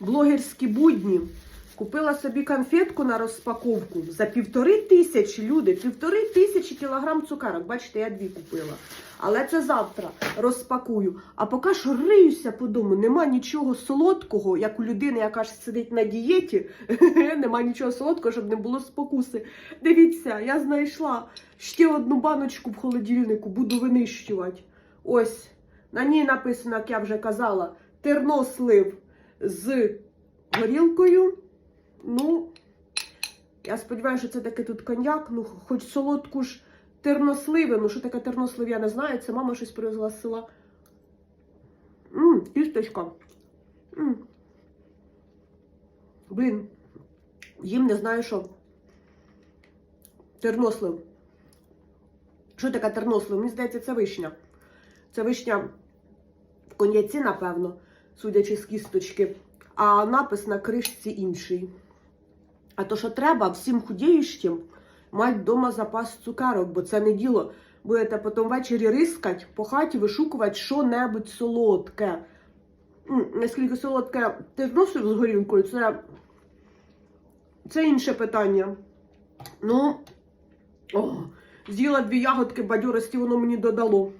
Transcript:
блогерські будні. Купила собі конфетку на розпаковку за півтори тисячі люди, півтори тисячі кілограм цукарок. Бачите, я дві купила. Але це завтра розпакую. А поки що риюся по дому, нема нічого солодкого, як у людини, яка ж сидить на дієті. нема нічого солодкого, щоб не було спокуси. Дивіться, я знайшла ще одну баночку в холодильнику, буду винищувати. Ось. На ній написано, як я вже казала, тернослив з горілкою. Ну, я сподіваюся, що це таки тут коньяк. Ну, хоч солодку ж терносливи. Ну, що таке тернослив, я не знаю. Це мама щось привезла з села. Ммм, кісточка. М. Блін. Їм не знаю, що. Тернослив. Що таке тернослив? Мені здається, це вишня. Це вишня в коньяці, напевно, судячи з кісточки, а напис на кришці інший. А то, що треба всім худіючим мати вдома запас цукерок, бо це не діло. Будете потім ввечері рискати по хаті, вишукувати що-небудь солодке. Наскільки солодке ти вносив з горілкою, це, це інше питання. Ну, о, з'їла дві ягодки бадьорості, воно мені додало.